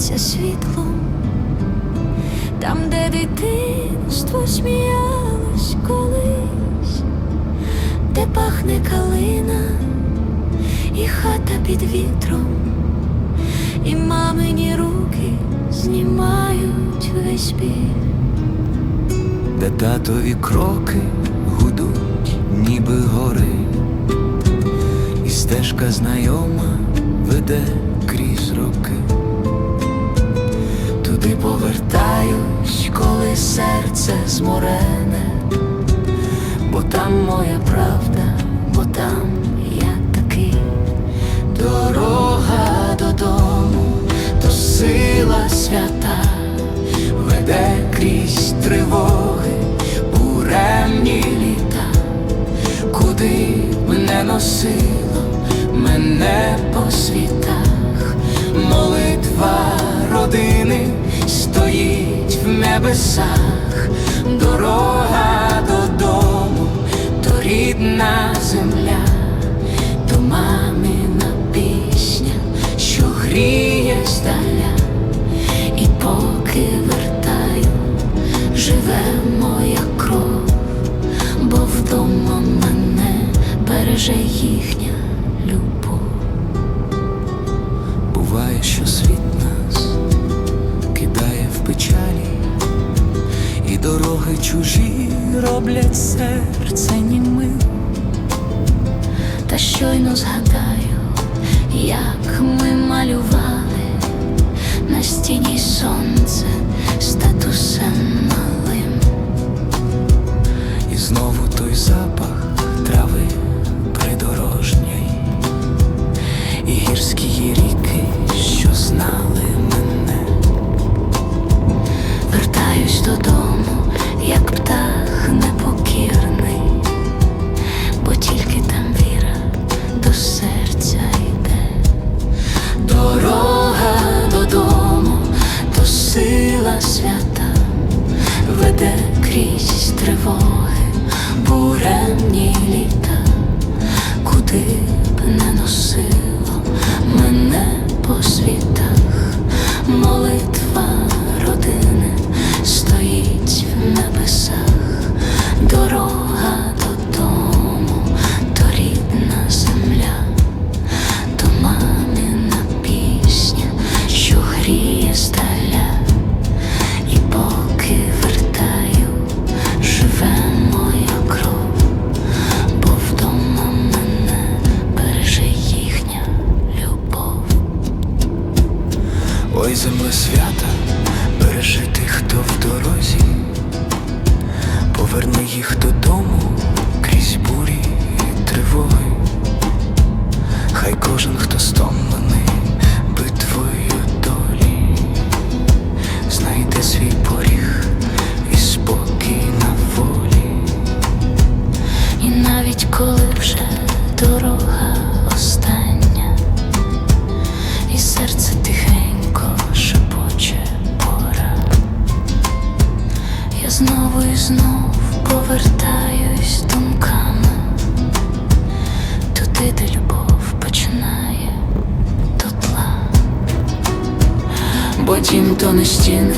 займається світлом, там, де дитинство сміялось колись, де пахне калина і хата під вітром, і мамині руки знімають весь біль. де татові кроки гудуть, ніби гори, і стежка знайома веде крізь роки. Серце зморене, бо там моя правда, бо там я такий. Дорога додому, то сила свята веде крізь тривоги, буремні літа, куди б не носило мене по світах, молитва родини стоїть в небесах, дорога додому, то рідна земля, то мамина пісня, що гріє чужі роблять серце німим. Та щойно згадаю, як ми малювали на стіні сонце свята веде крізь тривоги, буремні літа, куди б не носило мене по світах, молитва Ой, земле свята, бережи тих, хто в дорозі, поверни їх додому крізь бурі і тривоги. Хай кожен, хто стомлений битвою долі, знайде свій поріг і спокій на волі. І навіть коли вже Дім стіни,